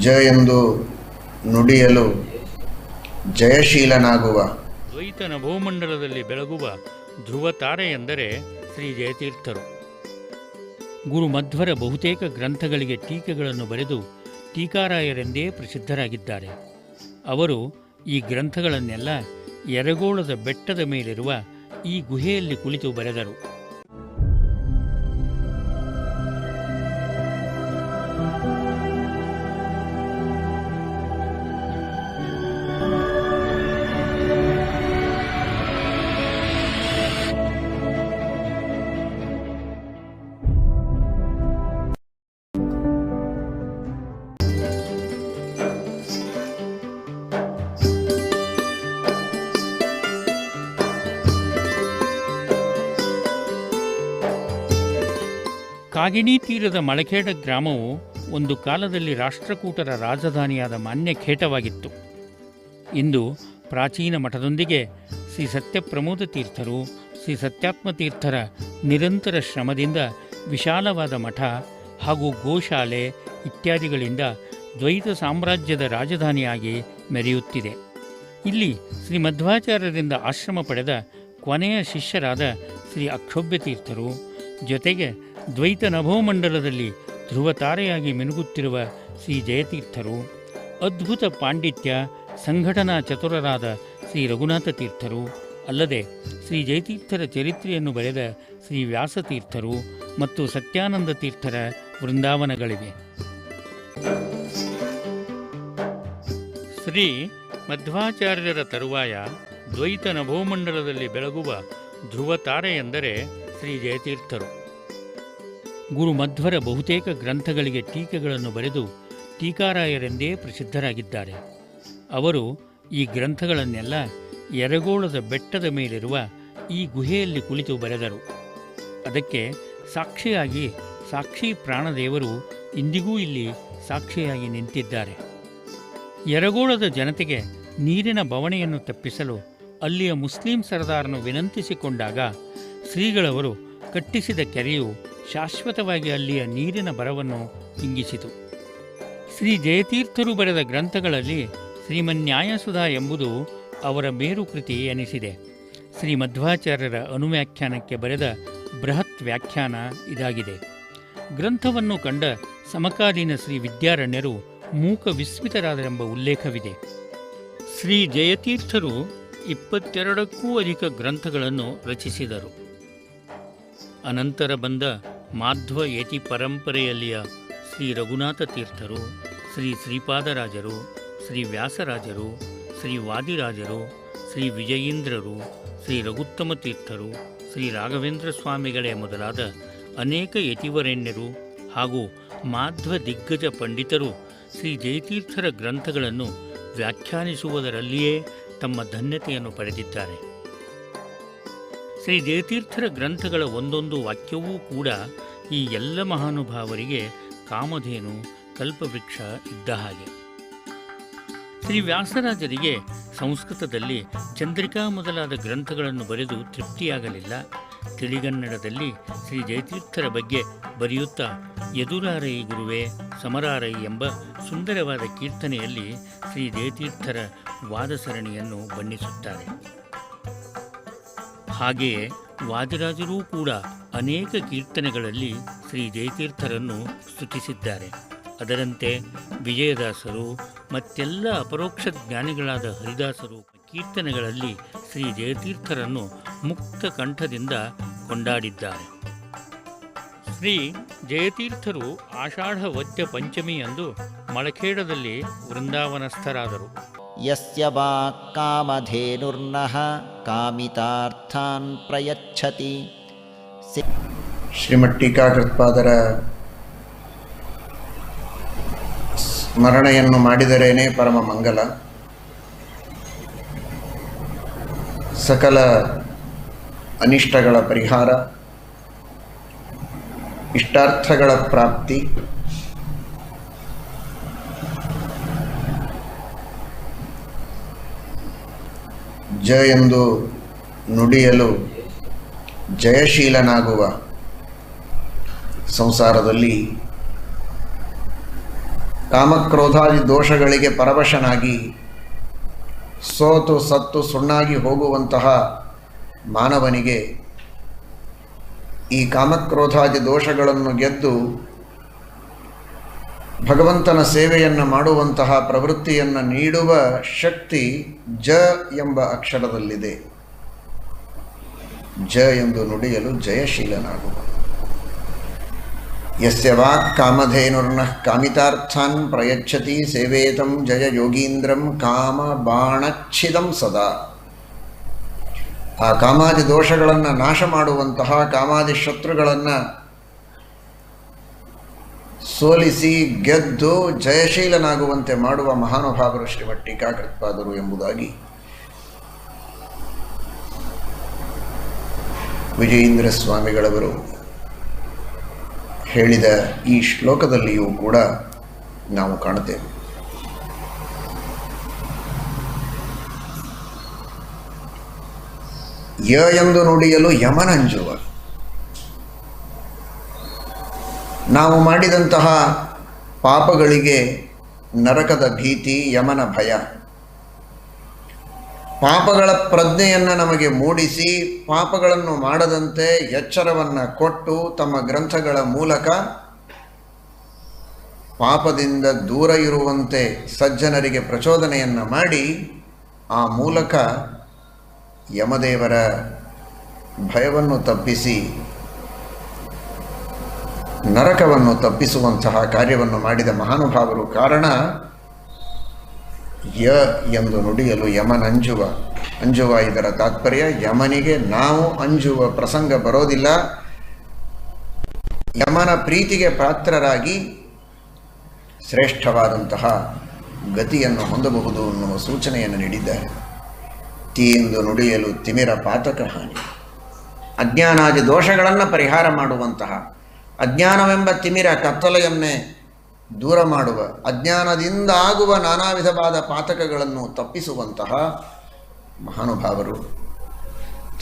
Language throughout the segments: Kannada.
ಜ ಎಂದು ನುಡಿಯಲು ಜಯಶೀಲನಾಗುವ. ದ್ವೈತನ ಭೂಮಂಡಲದಲ್ಲಿ ಬೆಳಗುವ ಧ್ರುವ ತಾರೆ ಎಂದರೆ ಶ್ರೀ ಜಯತೀರ್ಥರು. ಗುರು ಮಧ್ವರ ಬಹುತೇಕ ಗ್ರಂಥಗಳಿಗೆ ಟೀಕೆಗಳನ್ನು ಬರೆದು ಟೀಕಾರಾಯರೆಂದೇ ಪ್ರಸಿದ್ಧರಾಗಿದ್ದಾರೆ. ಅವರು ಈ ಗ್ರಂಥಗಳನ್ನೆಲ್ಲ ಯರಗೋಳದ ಬೆಟ್ಟದ ಮೇಲಿರುವ ಈ ಗುಹೆಯಲ್ಲಿ ಕುಳಿತು ಬರೆದರು. ಕಾಗಿಣಿ ತೀರದ ಮಳಖೇಡ ಗ್ರಾಮವು ಒಂದು ಕಾಲದಲ್ಲಿ ರಾಷ್ಟ್ರಕೂಟರ ರಾಜಧಾನಿಯಾದ ಮಾನ್ಯ ಖೇಟವಾಗಿತ್ತು ಇಂದು ಪ್ರಾಚೀನ ಮಠದೊಂದಿಗೆ ಶ್ರೀ ಸತ್ಯಪ್ರಮೋದ ತೀರ್ಥರು, ಶ್ರೀ ಸತ್ಯಾತ್ಮ ತೀರ್ಥರ ನಿರಂತರ ಶ್ರಮದಿಂದ ವಿಶಾಲವಾದ ಮಠ ಹಾಗೂ ಗೋಶಾಲೆ ಇತ್ಯಾದಿಗಳಿಂದ ದ್ವೈತ ಸಾಮ್ರಾಜ್ಯದ ರಾಜಧಾನಿಯಾಗಿ ಮೆರೆಯುತ್ತಿದೆ. ಇಲ್ಲಿ ಶ್ರೀ ಮಧ್ವಾಚಾರ್ಯರಿಂದ ಆಶ್ರಮ ಪಡೆದ ಕೊನೆಯ ಶಿಷ್ಯರಾದ ಶ್ರೀ ಅಕ್ಷೋಭ್ಯ ತೀರ್ಥರು, ಜೊತೆಗೆ ದ್ವೈತ ನಭೋಮಂಡಲದಲ್ಲಿ ಧ್ರುವತಾರೆಯಾಗಿ ಮಿನುಗುತ್ತಿರುವ ಶ್ರೀ ಜಯತೀರ್ಥರು, ಅದ್ಭುತ ಪಾಂಡಿತ್ಯ ಸಂಘಟನಾ ಚತುರರಾದ ಶ್ರೀ ರಘುನಾಥ ತೀರ್ಥರು, ಅಲ್ಲದೆ ಶ್ರೀ ಜಯತೀರ್ಥರ ಚರಿತ್ರೆಯನ್ನು ಬರೆದ ಶ್ರೀ ವ್ಯಾಸತೀರ್ಥರು ಮತ್ತು ಸತ್ಯಾನಂದ ತೀರ್ಥರ ವೃಂದಾವನಗಳಿವೆ. ಶ್ರೀ ಮಧ್ವಾಚಾರ್ಯರ ತರುವಾಯ ದ್ವೈತ ನಭೋಮಂಡಲದಲ್ಲಿ ಬೆಳಗುವ ಧ್ರುವತಾರೆ ಎಂದರೆ ಶ್ರೀ ಜಯತೀರ್ಥರು. ಗುರು ಮಧ್ವರ ಬಹುತೇಕ ಗ್ರಂಥಗಳಿಗೆ ಟೀಕೆಗಳನ್ನು ಬರೆದು ಟೀಕಾರಾಯರೆಂದೇ ಪ್ರಸಿದ್ಧರಾಗಿದ್ದಾರೆ. ಅವರು ಈ ಗ್ರಂಥಗಳನ್ನೆಲ್ಲ ಎರಗೋಳದ ಬೆಟ್ಟದ ಮೇಲಿರುವ ಈ ಗುಹೆಯಲ್ಲಿ ಕುಳಿತು ಬರೆದರು. ಅದಕ್ಕೆ ಸಾಕ್ಷಿಯಾಗಿ ಸಾಕ್ಷಿ ಪ್ರಾಣದೇವರು ಇಂದಿಗೂ ಇಲ್ಲಿ ಸಾಕ್ಷಿಯಾಗಿ ನಿಂತಿದ್ದಾರೆ. ಎರಗೋಳದ ಜನತೆಗೆ ನೀರಿನ ಬವಣೆಯನ್ನು ತಪ್ಪಿಸಲು ಅಲ್ಲಿಯ ಮುಸ್ಲಿಂ ಸರದಾರನು ವಿನಂತಿಸಿಕೊಂಡಾಗ ಶ್ರೀಗಳವರು ಕಟ್ಟಿಸಿದ ಕೆರೆಯು ಶಾಶ್ವತವಾಗಿ ಅಲ್ಲಿಯ ನೀರಿನ ಬರವನ್ನು ಇಂಗಿಸಿತು. ಶ್ರೀ ಜಯತೀರ್ಥರು ಬರೆದ ಗ್ರಂಥಗಳಲ್ಲಿ ಶ್ರೀಮನ್ಯಾಯಸುಧಾ ಎಂಬುದು ಅವರ ಮೇರು ಕೃತಿ ಎನಿಸಿದೆ. ಶ್ರೀ ಮಧ್ವಾಚಾರ್ಯರ ಅನುವ್ಯಾಖ್ಯಾನಕ್ಕೆ ಬರೆದ ಬೃಹತ್ ವ್ಯಾಖ್ಯಾನ ಇದಾಗಿದೆ. ಗ್ರಂಥವನ್ನು ಕಂಡ ಸಮಕಾಲೀನ ಶ್ರೀ ವಿದ್ಯಾರಣ್ಯರು ಮೂಕ ವಿಸ್ಮಿತರಾದರೆಂಬ ಉಲ್ಲೇಖವಿದೆ. ಶ್ರೀ ಜಯತೀರ್ಥರು ಇಪ್ಪತ್ತೆರಡಕ್ಕೂ ಅಧಿಕ ಗ್ರಂಥಗಳನ್ನು ರಚಿಸಿದರು. ಅನಂತರ ಬಂದ ಮಾಧ್ವ ಯತಿ ಪರಂಪರೆಯಲ್ಲಿಯ ಶ್ರೀ ರಘುನಾಥ ತೀರ್ಥರು, ಶ್ರೀ ಶ್ರೀಪಾದರಾಜರು, ಶ್ರೀ ವ್ಯಾಸರಾಜರು, ಶ್ರೀ ವಾದಿರಾಜರು, ಶ್ರೀ ವಿಜಯೀಂದ್ರರು, ಶ್ರೀ ರಘುತ್ತಮ ತೀರ್ಥರು, ಶ್ರೀ ರಾಘವೇಂದ್ರ ಸ್ವಾಮಿಗಳೇ ಮೊದಲಾದ ಅನೇಕ ಯತಿವರೆಣ್ಯರು ಹಾಗೂ ಮಾಧ್ವ ದಿಗ್ಗಜ ಪಂಡಿತರು ಶ್ರೀ ಜಯತೀರ್ಥರ ಗ್ರಂಥಗಳನ್ನು ವ್ಯಾಖ್ಯಾನಿಸುವುದರಲ್ಲಿಯೇ ತಮ್ಮ ಧನ್ಯತೆಯನ್ನು ಪಡೆದಿದ್ದಾರೆ. ಶ್ರೀ ಜಯತೀರ್ಥರ ಗ್ರಂಥಗಳ ಒಂದೊಂದು ವಾಕ್ಯವೂ ಕೂಡ ಈ ಎಲ್ಲ ಮಹಾನುಭಾವರಿಗೆ ಕಾಮಧೇನು, ಕಲ್ಪವೃಕ್ಷ ಇದ್ದ ಹಾಗೆ. ಶ್ರೀ ವ್ಯಾಸರಾಜರಿಗೆ ಸಂಸ್ಕೃತದಲ್ಲಿ ಚಂದ್ರಿಕಾ ಮೊದಲಾದ ಗ್ರಂಥಗಳನ್ನು ಬರೆದು ತೃಪ್ತಿಯಾಗಲಿಲ್ಲ. ತಿಳಿಗನ್ನಡದಲ್ಲಿ ಶ್ರೀ ಜಯತೀರ್ಥರ ಬಗ್ಗೆ ಬರೆಯುತ್ತಾ ಎದುರಾರೈ ಗುರುವೆ, ಸಮರಾರೈ ಎಂಬ ಸುಂದರವಾದ ಕೀರ್ತನೆಯಲ್ಲಿ ಶ್ರೀ ಜಯತೀರ್ಥರ ವಾದ ಸರಣಿಯನ್ನು ಬಣ್ಣಿಸುತ್ತಾರೆ. ಹಾಗೆಯೇ ವಾದಿರಾಜರೂ ಕೂಡ ಅನೇಕ ಕೀರ್ತನೆಗಳಲ್ಲಿ ಶ್ರೀ ಜಯತೀರ್ಥರನ್ನು ಸ್ತುತಿಸಿದ್ದಾರೆ. ಅದರಂತೆ ವಿಜಯದಾಸರು ಮತ್ತೆಲ್ಲ ಅಪರೋಕ್ಷ ಜ್ಞಾನಿಗಳಾದ ಹರಿದಾಸರು ಕೀರ್ತನೆಗಳಲ್ಲಿ ಶ್ರೀ ಜಯತೀರ್ಥರನ್ನು ಮುಕ್ತ ಕಂಠದಿಂದ ಕೊಂಡಾಡಿದ್ದಾರೆ. ಶ್ರೀ ಜಯತೀರ್ಥರು ಆಷಾಢ ವದ್ಯ ಪಂಚಮಿಯಂದು ಮಳಖೇಡದಲ್ಲಿ ವೃಂದಾವನಸ್ಥರಾದರು. ಯಸ್ಯ ವಾಕ್ಕಾಮಧೇನುರ್ನಃ ಕಾಮಿತಾರ್ಥಾನ್ ಪ್ರಯಚ್ಛತಿ ಶ್ರೀಮಟ್ಟಿಕಾಕೃತ್ಪಾದರ ಸ್ಮರಣೆಯನ್ನು ಮಾಡಿದರೇನೇ ಪರಮ ಮಂಗಲ. ಸಕಲ ಅನಿಷ್ಟಗಳ ಪರಿಹಾರ ಇಷ್ಟಾರ್ಥಗಳ ಪ್ರಾಪ್ತಿ ಜ ಎಂದು ನುಡಿಯಲು ಜಯಶೀಲನಾಗುವ ಸಂಸಾರದಲ್ಲಿ ಕಾಮಕ್ರೋಧಾದಿ ದೋಷಗಳಿಗೆ ಪರವಶನಾಗಿ ಸೋತು ಸತ್ತು ಸುಣ್ಣಾಗಿ ಹೋಗುವಂತಹ ಮಾನವನಿಗೆ ಈ ಕಾಮಕ್ರೋಧಾದಿ ದೋಷಗಳನ್ನು ಗೆದ್ದು ಭಗವಂತನ ಸೇವೆಯನ್ನು ಮಾಡುವಂತಹ ಪ್ರವೃತ್ತಿಯನ್ನು ನೀಡುವ ಶಕ್ತಿ ಜ ಎಂಬ ಅಕ್ಷರದಲ್ಲಿದೆ. ಜ ಎಂದು ನುಡಿಯಲು ಜಯಶೀಲನಾಗುವ. ಯಸ್ಯ ವಾಕ್ ಕಾಮಧೇನುರ್ನಃ ಕಾಮಿತಾರ್ಥಾನ್ ಪ್ರಯಚ್ಛತಿ ಸೇವೇತಂ ಜಯ ಯೋಗೀಂದ್ರಂ ಕಾಮ ಬಾಣಚ್ಛಿದಂ ಸದಾ. ಆ ಕಾಮಾದಿ ದೋಷಗಳನ್ನು ನಾಶ ಮಾಡುವಂತಹ ಕಾಮಾದಿ ಶತ್ರುಗಳನ್ನು ಸೋಲಿಸಿ, ಗೆದ್ದು, ಜಯಶೀಲನಾಗುವಂತೆ ಮಾಡುವ ಮಹಾನುಭಾವರು ಶ್ರೀಮಟ್ಟಿಕಾಕೃತ್ಪಾದರು ಎಂಬುದಾಗಿ ವಿಜಯೇಂದ್ರ ಸ್ವಾಮಿಗಳವರು ಹೇಳಿದ ಈ ಶ್ಲೋಕದಲ್ಲಿಯೂ ಕೂಡ ನಾವು ಕಾಣುತ್ತೇವೆ. ಯ ಎಂದು ನುಡಿಯಲು ಯಮನಂಜುವ. ನಾವು ಮಾಡಿದಂತಹ ಪಾಪಗಳಿಗೆ ನರಕದ ಭೀತಿ, ಯಮನ ಭಯ. ಪಾಪಗಳ ಪ್ರಜ್ಞೆಯನ್ನು ನಮಗೆ ಮೂಡಿಸಿ, ಪಾಪಗಳನ್ನು ಮಾಡದಂತೆ ಎಚ್ಚರವನ್ನು ಕೊಟ್ಟು ತಮ್ಮ ಗ್ರಂಥಗಳ ಮೂಲಕ ಪಾಪದಿಂದ ದೂರ ಇರುವಂತೆ ಸಜ್ಜನರಿಗೆ ಪ್ರಚೋದನೆಯನ್ನು ಮಾಡಿ, ಆ ಮೂಲಕ ಯಮದೇವರ ಭಯವನ್ನು ತಪ್ಪಿಸಿ ನರಕವನ್ನು ತಪ್ಪಿಸುವಂತಹ ಕಾರ್ಯವನ್ನು ಮಾಡಿದ ಮಹಾನುಭಾವರು ಕಾರಣ ಯ ಎಂದು ನುಡಿಯಲು ಯಮನಂಜುವ ಅಂಜುವ ಇದರ ತಾತ್ಪರ್ಯ, ಯಮನಿಗೆ ನಾವು ಅಂಜುವ ಪ್ರಸಂಗ ಬರೋದಿಲ್ಲ. ಯಮನ ಪ್ರೀತಿಗೆ ಪಾತ್ರರಾಗಿ ಶ್ರೇಷ್ಠವಾದಂತಹ ಗತಿಯನ್ನು ಹೊಂದಬಹುದು ಅನ್ನುವ ಸೂಚನೆಯನ್ನು ನೀಡಿದ್ದಾರೆ. ತಿ ಎಂದು ನುಡಿಯಲು ತಿಮಿರ ಪಾತಕ ಹಾನಿ. ಅಜ್ಞಾನಾದಿ ದೋಷಗಳನ್ನು ಪರಿಹಾರ ಮಾಡುವಂತಹ ಅಜ್ಞಾನವೆಂಬ ತಿಮಿರ ಕತ್ತಲೆಯನ್ನೇ ದೂರ ಮಾಡುವ, ಅಜ್ಞಾನದಿಂದ ಆಗುವ ನಾನಾ ವಿಧವಾದ ಪಾತಕಗಳನ್ನು ತಪ್ಪಿಸುವಂತಹ ಮಹಾನುಭಾವರು.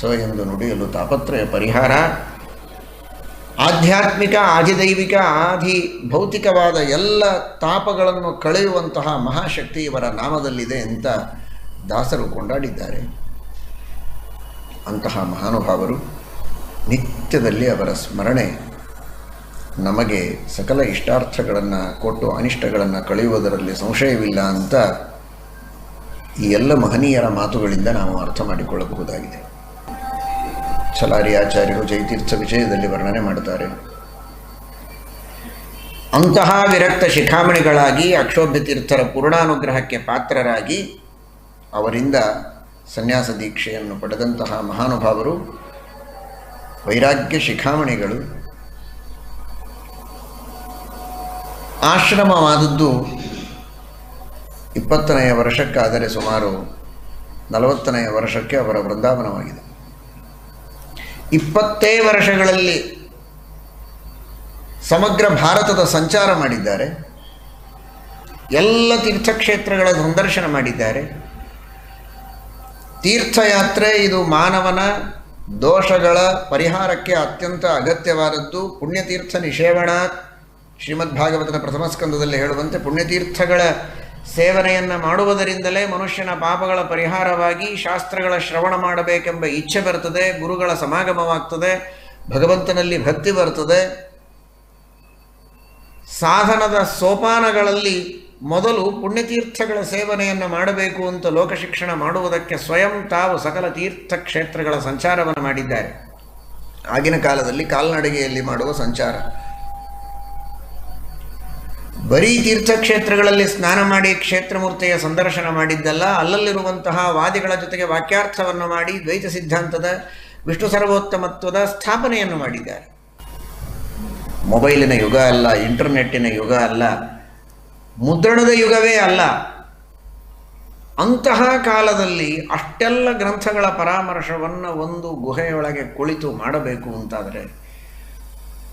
ಸೊ, ಎಂದು ನುಡಿಯಲು ತಾಪತ್ರಯ ಪರಿಹಾರ. ಆಧ್ಯಾತ್ಮಿಕ, ಆದಿದೈವಿಕ, ಆದಿ ಭೌತಿಕವಾದ ಎಲ್ಲ ತಾಪಗಳನ್ನು ಕಳೆಯುವಂತಹ ಮಹಾಶಕ್ತಿ ಇವರ ನಾಮದಲ್ಲಿದೆ ಅಂತ ದಾಸರು ಕೊಂಡಾಡಿದ್ದಾರೆ. ಅಂತಹ ಮಹಾನುಭಾವರು ನಿತ್ಯದಲ್ಲಿ ಅವರ ಸ್ಮರಣೆ ನಮಗೆ ಸಕಲ ಇಷ್ಟಾರ್ಥಗಳನ್ನು ಕೊಟ್ಟು ಅನಿಷ್ಟಗಳನ್ನು ಕಳೆಯುವುದರಲ್ಲಿ ಸಂಶಯವಿಲ್ಲ ಅಂತ ಈ ಎಲ್ಲ ಮಹನೀಯರ ಮಾತುಗಳಿಂದ ನಾವು ಅರ್ಥ ಮಾಡಿಕೊಳ್ಳಬಹುದಾಗಿದೆ. ಚಲಾರಿ ಆಚಾರ್ಯರು ಜಯತೀರ್ಥ ವಿಜಯದಲ್ಲಿ ವರ್ಣನೆ ಮಾಡುತ್ತಾರೆ. ಅಂತಹ ವಿರಕ್ತ ಶಿಖಾಮಣಿಗಳಾಗಿ ಅಕ್ಷೋಭ್ಯ ತೀರ್ಥರ ಪೂರ್ಣಾನುಗ್ರಹಕ್ಕೆ ಪಾತ್ರರಾಗಿ ಅವರಿಂದ ಸನ್ಯಾಸ ದೀಕ್ಷೆಯನ್ನು ಪಡೆದಂತಹ ಮಹಾನುಭಾವರು ವೈರಾಗ್ಯ ಶಿಖಾಮಣಿಗಳು ಆಶ್ರಮವಾದದ್ದು ಇಪ್ಪತ್ತನೆಯ ವರ್ಷಕ್ಕಾದರೆ ಸುಮಾರು ನಲವತ್ತನೆಯ ವರ್ಷಕ್ಕೆ ಅವರ ವೃಂದಾವನವಾಗಿದೆ. ಇಪ್ಪತ್ತೇ ವರ್ಷಗಳಲ್ಲಿ ಸಮಗ್ರ ಭಾರತದ ಸಂಚಾರ ಮಾಡಿದ್ದಾರೆ. ಎಲ್ಲ ತೀರ್ಥಕ್ಷೇತ್ರಗಳ ಸಂದರ್ಶನ ಮಾಡಿದ್ದಾರೆ. ತೀರ್ಥಯಾತ್ರೆ ಇದು ಮಾನವನ ದೋಷಗಳ ಪರಿಹಾರಕ್ಕೆ ಅತ್ಯಂತ ಅಗತ್ಯವಾದದ್ದು. ಪುಣ್ಯತೀರ್ಥ ನಿಷೇವಣ ಶ್ರೀಮದ್ ಭಾಗವತದ ಪ್ರಥಮ ಸ್ಕಂದದಲ್ಲಿ ಹೇಳುವಂತೆ ಪುಣ್ಯತೀರ್ಥಗಳ ಸೇವನೆಯನ್ನು ಮಾಡುವುದರಿಂದಲೇ ಮನುಷ್ಯನ ಪಾಪಗಳ ಪರಿಹಾರವಾಗಿ ಶಾಸ್ತ್ರಗಳ ಶ್ರವಣ ಮಾಡಬೇಕೆಂಬ ಇಚ್ಛೆ ಬರ್ತದೆ, ಗುರುಗಳ ಸಮಾಗಮವಾಗ್ತದೆ, ಭಗವಂತನಲ್ಲಿ ಭಕ್ತಿ ಬರ್ತದೆ. ಸಾಧನದ ಸೋಪಾನಗಳಲ್ಲಿ ಮೊದಲು ಪುಣ್ಯತೀರ್ಥಗಳ ಸೇವನೆಯನ್ನು ಮಾಡಬೇಕು ಅಂತ ಲೋಕಶಿಕ್ಷಣ ಮಾಡುವುದಕ್ಕೆ ಸ್ವಯಂ ತಾವು ಸಕಲ ತೀರ್ಥ ಕ್ಷೇತ್ರಗಳ ಸಂಚಾರವನ್ನು ಮಾಡಿದ್ದಾರೆ. ಆಗಿನ ಕಾಲದಲ್ಲಿ ಕಾಲ್ನಡಿಗೆಯಲ್ಲಿ ಮಾಡುವ ಸಂಚಾರ. ಬರೀ ತೀರ್ಥಕ್ಷೇತ್ರಗಳಲ್ಲಿ ಸ್ನಾನ ಮಾಡಿ ಕ್ಷೇತ್ರಮೂರ್ತಿಯ ಸಂದರ್ಶನ ಮಾಡಿದ್ದಲ್ಲ, ಅಲ್ಲಲ್ಲಿರುವಂತಹ ವಾದಿಗಳ ಜೊತೆಗೆ ವಾಕ್ಯಾರ್ಥವನ್ನು ಮಾಡಿ ದ್ವೈತ ಸಿದ್ಧಾಂತದ ವಿಷ್ಣು ಸರ್ವೋತ್ತಮತ್ವದ ಸ್ಥಾಪನೆಯನ್ನು ಮಾಡಿದ್ದಾರೆ. ಮೊಬೈಲಿನ ಯುಗ ಅಲ್ಲ, ಇಂಟರ್ನೆಟ್ಟಿನ ಯುಗ ಅಲ್ಲ, ಮುದ್ರಣದ ಯುಗವೇ ಅಲ್ಲ. ಅಂತಹ ಕಾಲದಲ್ಲಿ ಅಷ್ಟೆಲ್ಲ ಗ್ರಂಥಗಳ ಪರಾಮರ್ಶವನ್ನು ಒಂದು ಗುಹೆಯೊಳಗೆ ಕುಳಿತು ಮಾಡಬೇಕು ಅಂತಾದರೆ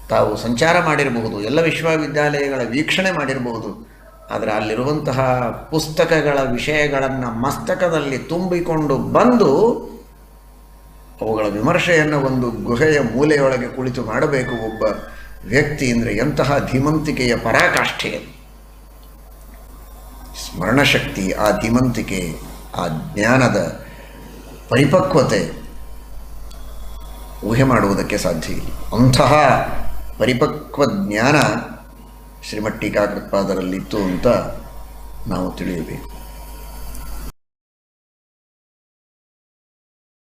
ತಾವು ಸಂಚಾರ ಮಾಡಿರಬಹುದು, ಎಲ್ಲ ವಿಶ್ವವಿದ್ಯಾಲಯಗಳ ವೀಕ್ಷಣೆ ಮಾಡಿರಬಹುದು, ಆದರೆ ಅಲ್ಲಿರುವಂತಹ ಪುಸ್ತಕಗಳ ವಿಷಯಗಳನ್ನು ಮಸ್ತಕದಲ್ಲಿ ತುಂಬಿಕೊಂಡು ಬಂದು ಅವುಗಳ ವಿಮರ್ಶೆಯನ್ನು ಒಂದು ಗುಹೆಯ ಮೂಲೆಯೊಳಗೆ ಕುಳಿತು ಮಾಡಬೇಕು ಒಬ್ಬ ವ್ಯಕ್ತಿ ಅಂದರೆ ಎಂತಹ ಧೀಮಂತಿಕೆಯ ಪರಾಕಾಷ್ಠೆ. ಸ್ಮರಣಶಕ್ತಿ, ಆ ಧೀಮಂತಿಕೆ, ಆ ಜ್ಞಾನದ ಪರಿಪಕ್ವತೆ ಊಹೆ ಮಾಡುವುದಕ್ಕೆ ಸಾಧ್ಯ ಇಲ್ಲ. ಅಂತಹ ಪರಿಪಕ್ವ ಜ್ಞಾನ ಶ್ರೀಮಠ್ ಟೀಕಾಕೃತ್ಪಾದರಲ್ಲಿತ್ತು ಅಂತ ನಾವು ತಿಳಿಯಬೇಕು.